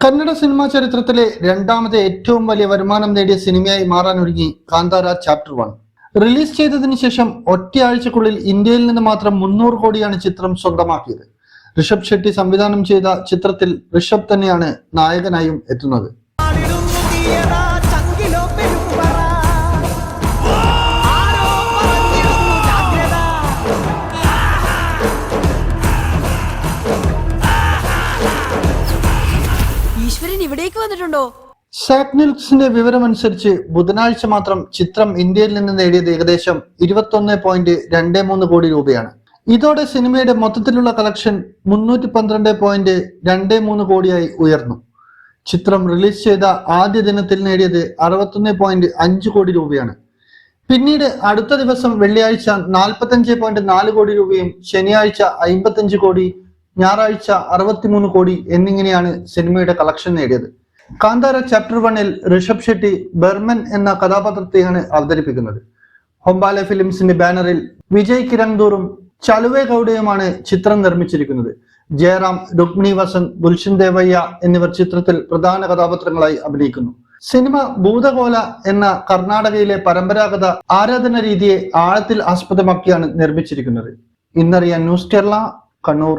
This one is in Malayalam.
കന്നഡ സിനിമാ ചരിത്രത്തിലെ രണ്ടാമത്തെ ഏറ്റവും വലിയ വരുമാനം നേടിയ സിനിമയായി മാറാനൊരുങ്ങി കാന്താര ചാപ്റ്റർ വൺ റിലീസ് ചെയ്തതിനു ശേഷം ഒറ്റയാഴ്ചക്കുള്ളിൽ ഇന്ത്യയിൽ നിന്ന് മാത്രം മുന്നൂറ് കോടിയാണ് ചിത്രം സ്വന്തമാക്കിയത്. ഋഷഭ് ഷെട്ടി സംവിധാനം ചെയ്ത ചിത്രത്തിൽ ഋഷഭ് തന്നെയാണ് നായകനായും എത്തുന്നത്. ഇവിടേക്ക് വന്നിട്ടുണ്ടോ? സാക്നിൽസിന്റെ വിവരമനുസരിച്ച് ബുധനാഴ്ച മാത്രം ചിത്രം ഇന്ത്യയിൽ നിന്ന് നേടിയത് ഏകദേശം ഇരുപത്തൊന്ന് പോയിന്റ് രണ്ട് മൂന്ന് കോടി രൂപയാണ്. ഇതോടെ സിനിമയുടെ മൊത്തത്തിലുള്ള കളക്ഷൻ മുന്നൂറ്റി പന്ത്രണ്ട് പോയിന്റ് രണ്ട് മൂന്ന് കോടിയായി ഉയർന്നു. ചിത്രം റിലീസ് ചെയ്ത ആദ്യ ദിനത്തിൽ നേടിയത് അറുപത്തൊന്ന് പോയിന്റ് അഞ്ച് കോടി രൂപയാണ്. പിന്നീട് അടുത്ത ദിവസം വെള്ളിയാഴ്ച നാൽപ്പത്തഞ്ച് പോയിന്റ് നാല് കോടി രൂപയും ശനിയാഴ്ച അമ്പത്തഞ്ച് കോടി ഞായറാഴ്ച അറുപത്തിമൂന്ന് കോടി എന്നിങ്ങനെയാണ് സിനിമയുടെ കളക്ഷൻ നേടിയത്. കാന്താര ചാപ്റ്റർ വണ്ണിൽ ഋഷഭ് ഷെട്ടി ബർമൻ എന്ന കഥാപാത്രത്തെയാണ് അവതരിപ്പിക്കുന്നത്. ഹൊംബാല ഫിലിംസിന്റെ ബാനറിൽ വിജയ് കിരൺ ദൂറും ചലുവെ ഗൗഡയുമാണ് ചിത്രം നിർമ്മിച്ചിരിക്കുന്നത്. ജയറാം രുക്മിണി വസന്ത് ഗുൽഷൻ ദേവയ്യ എന്നിവർ ചിത്രത്തിൽ പ്രധാന കഥാപാത്രങ്ങളായി അഭിനയിക്കുന്നു. സിനിമ ഭൂതകോല എന്ന കർണാടകയിലെ പരമ്പരാഗത ആരാധന രീതിയെ ആഴത്തിൽ ആസ്പദമാക്കിയാണ് നിർമ്മിച്ചിരിക്കുന്നത്. ഇന്നറിയാൻ ന്യൂസ് കേരള കണ്ണൂർ.